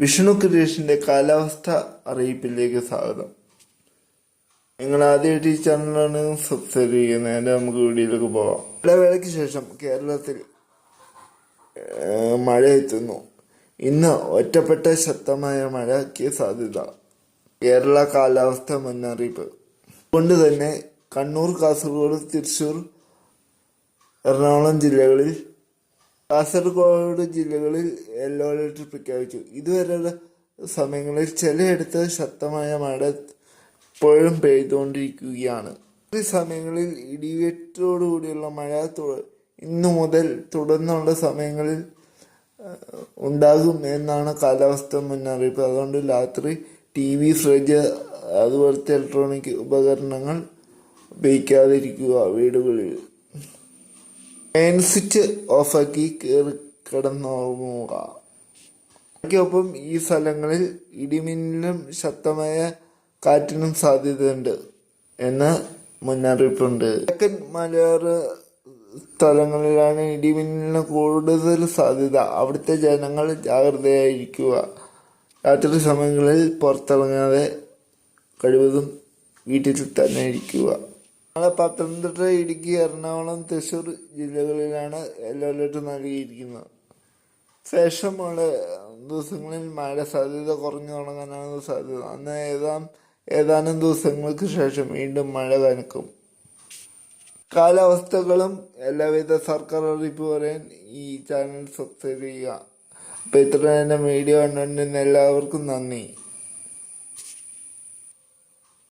വിഷ്ണു ക്രിയേഷന്റെ കാലാവസ്ഥ അറിയിപ്പിലേക്ക് സ്വാഗതം. നിങ്ങൾ ആദ്യമായിട്ട് ഈ ചാനലാണ് സബ്സ്ക്രൈബ് ചെയ്യുന്നത്. അതിന്റെ നമുക്ക് വീഡിയോയിലേക്ക് പോകാം ഇടവേളയ്ക്ക് ശേഷം കേരളത്തിൽ മഴ എത്തുന്നു. ഇന്ന് ഒറ്റപ്പെട്ട ശക്തമായ മഴയ്ക്ക് സാധ്യത. കേരള കാലാവസ്ഥ മുന്നറിയിപ്പ്. അതുകൊണ്ട് തന്നെ കണ്ണൂർ കാസർഗോഡ് തൃശൂർ എറണാകുളം ജില്ലകളിൽ കാസർഗോഡ് ജില്ലകളിൽ യെല്ലോ അലർട്ട് പ്രഖ്യാപിച്ചു. ഇതുവരെയുള്ള സമയങ്ങളിൽ ചിലയിടത്ത് ശക്തമായ മഴ ഇപ്പോഴും പെയ്തുകൊണ്ടിരിക്കുകയാണ്. ഈ സമയങ്ങളിൽ ഇടിവെട്ടോടുകൂടിയുള്ള മഴ ഇന്നു മുതൽ തുടർന്നുള്ള സമയങ്ങളിൽ ഉണ്ടാകും എന്നാണ് കാലാവസ്ഥ മുന്നറിയിപ്പ്. അതുകൊണ്ട് രാത്രി ടി വി ഫ്രിഡ്ജ് അതുപോലത്തെ ഇലക്ട്രോണിക് ഉപകരണങ്ങൾ ഉപയോഗിക്കാതിരിക്കുക വീടുകളിൽ. മെയിൻ സ്വിച്ച് ഓഫാക്കി കയറി കിടന്നുറങ്ങുക ഒപ്പം ഈ സ്ഥലങ്ങളിൽ ഇടിമിന്നലും ശക്തമായ കാറ്റിനും സാധ്യതയുണ്ട് എന്ന് മുന്നറിയിപ്പുണ്ട്. തെക്കൻ മലയോര സ്ഥലങ്ങളിലാണ് ഇടിമിന്നലിന് കൂടുതൽ സാധ്യത. അവിടുത്തെ ജനങ്ങൾ ജാഗ്രതയായിരിക്കുക. രാത്രി സമയങ്ങളിൽ പുറത്തിറങ്ങാതെ കഴിവതും വീട്ടിൽ തന്നെ ഇരിക്കുക. നാളെ പത്തനംതിട്ട ഇടുക്കി എറണാകുളം തൃശ്ശൂർ ജില്ലകളിലാണ് യെല്ലോ അലർട്ട് നൽകിയിരിക്കുന്നത്. ശേഷമുള്ള ദിവസങ്ങളിൽ മഴ സാധ്യത കുറഞ്ഞു തുടങ്ങാനാണ് സാധ്യത. അന്ന് ഏതാം ഏതാനും ദിവസങ്ങൾക്ക് ശേഷം വീണ്ടും മഴ കനക്കും. കാലാവസ്ഥകളും എല്ലാവിധ സർക്കാർ അറിയിപ്പ് പറയാൻ ഈ ചാനൽ സബ്സ്ക്രൈബ് ചെയ്യുക. അപ്പോൾ ഇത്ര തന്നെ വീഡിയോ കണ്ടുകൊണ്ടിരുന്ന എല്ലാവർക്കും നന്ദി.